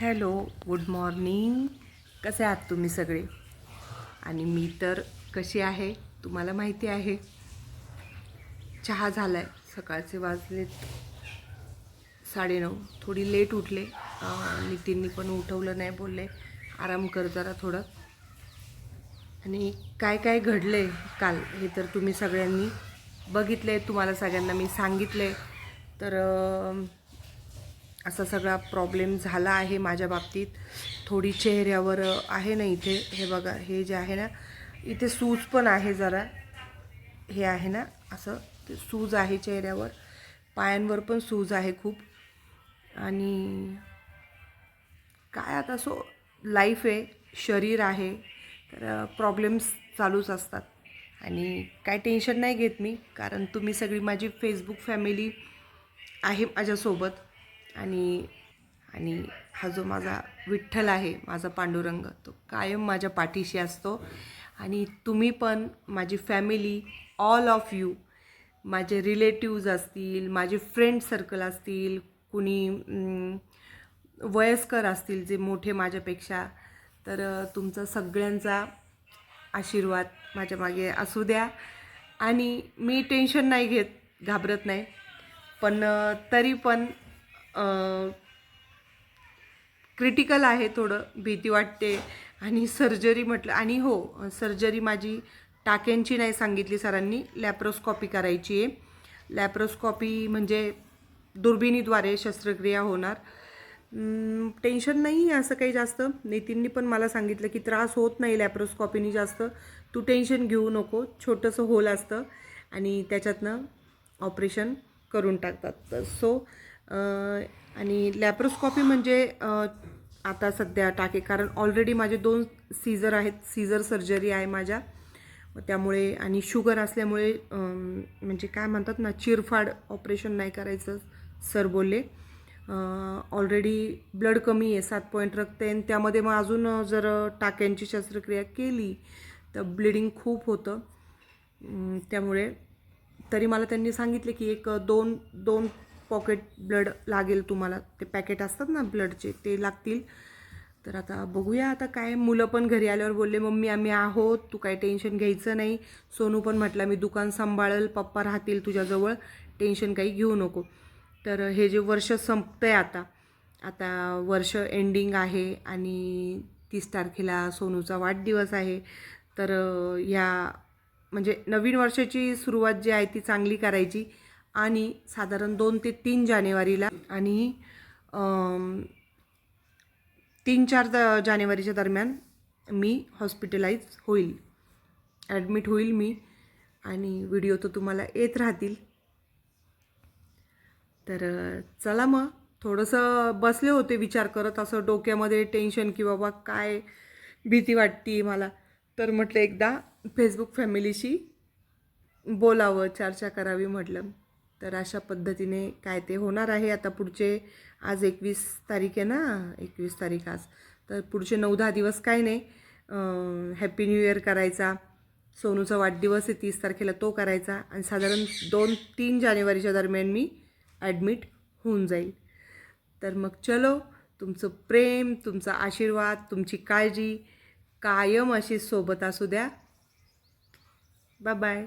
Hello good morning. कसे आहात तुम्ही सगळे? आणि मी तर कशी आहे? तुम्हाला माहिती आहे. चहा झाला आहे सकाळचे वाजलेत साडेनऊ. थोडी लेट उठले. नितींनी नितीननी पण उठवलं नाही बोलले. आराम कर जरा थोडं. आणि काय काय घडलं आहे काल हे तर तुम्ही सगळ्यांनी बघितलं आहे तुम्हाला सगळ्यांना मी सांगितलं तर असा सगळा प्रॉब्लेम झाला आहे माझ्या बाबतीत. थोडी चेहऱ्यावर आहे ना इथे. हे बघा हे जे आहे ना इथे सूज पण आहे जरा. हे आहे ना असं ते सूज आहे चेहऱ्यावर. पायांवर पण सूज आहे खूप. आणि काय आता सो लाईफ आहे शरीर आहे. तर प्रॉब्लेम्स चालूच असतात. आणि काय टेन्शन नाही घेत मी कारण तुम्ही सगळी माझी फेसबुक फॅमिली आहे माझ्यासोबत. आणि आणि हा जो माझा विठ्ठल आहे माझा पांडुरंग तो कायम माझ्या पाठीशी असतो. आणि तुम्ही पण माझी फॅमिली ऑल ऑफ यू माझे रिलेटिव्ज असतील माझे फ्रेंड सर्कल असतील कुणी वयस्कर असतील जे मोठे माझ्यापेक्षा तर तुमचा सगळ्यांचा आशीर्वाद माझ्या मागे असू द्या. आणि मी टेन्शन नाही घेत घाबरत नाही. पण तरी पण क्रिटिकल आहे थोडं भीती वाटते. आणि सर्जरी म्हटलं आणि हो सर्जरी माझी टाक्यांची नाही सांगितली सरांनी लॅप्रोस्कॉपी करायची आहे. लॅप्रोस्कॉपी म्हणजे दुर्बिणीद्वारे शस्त्रक्रिया होणार. टेन्शन नाही आहे असं काही जास्त. नितीननी पण मला सांगितलं की त्रास होत नाही लॅप्रोस्कॉपीनी जास्त. तू टेन्शन घेऊ नको छोटंसं होल असतं. आणि त्याच्यातनं ऑपरेशन करून टाकतात. सो आणि लॅप्रोस्कॉपी म्हणजे आता सध्या टाके कारण ऑलरेडी माझे दोन सीझर आहेत सीझर सर्जरी आहे माझ्या. त्यामुळे आणि शुगर असल्यामुळे म्हणजे काय म्हणतात ना चिरफाड ऑपरेशन नाही करायचं सर बोलले. ऑलरेडी ब्लड कमी आहे सात पॉईंट रक्त आहे त्यामध्ये मग अजून जर टाक्यांची शस्त्रक्रिया केली तर ब्लिडिंग खूप होतं. त्यामुळे तरी मला त्यांनी सांगितले की एक दोन दोन पॉकेट ब्लड लागेल तुम्हाला. ते पॅकेट असतात ना ब्लडचे ते लागतील. तर आता बघूया आता काय मुलं पण घरी आल्यावर बोलले मम्मी आम्ही आहोत तू काही टेन्शन घ्यायचं नाही. सोनू पण म्हटलं मी दुकान सांभाळेल पप्पा राहतील तुझ्याजवळ टेन्शन काही घेऊ नको. तर हे जे वर्ष संपतं आहे आता आता वर्ष एंडिंग आहे आणि तीस तारखेला सोनूचा वाढदिवस आहे. तर ह्या म्हणजे नवीन वर्षाची सुरुवात जी आहे ती चांगली करायची. आणि साधारण दोन ते तीन जानेवारीला आणि तीन चार जानेवारीच्या दरम्यान मी हॉस्पिटलाइज होईल. ॲडमिट होईल मी आणि व्हिडिओ तर तुम्हाला येत राहतील. तर चला मग. थोडंसं बसले होते विचार करत असं डोक्यामध्ये टेन्शन की बाबा काय भीती वाटते मला. तर म्हटलं एकदा फेसबुक फॅमिलीशी बोलावं चर्चा करावी म्हटलं. तर अशा पद्धतीने काय ते होणार आहे. आता पुढचे आज एकवीस तारीख आहे ना? एकवीस तारीख आज. तर पुढचे नऊ दहा दिवस काय नाही. हॅपी न्यू इयर करायचा. सोनूचा वाढदिवस आहे तीस तारखेला तो करायचा. आणि साधारण दोन तीन जानेवारीच्या दरम्यान मी ॲडमिट होऊन जाईल. तर मग चलो तुमचं प्रेम तुमचा आशीर्वाद तुमची काळजी कायम अशी सोबत असू द्या. Bye bye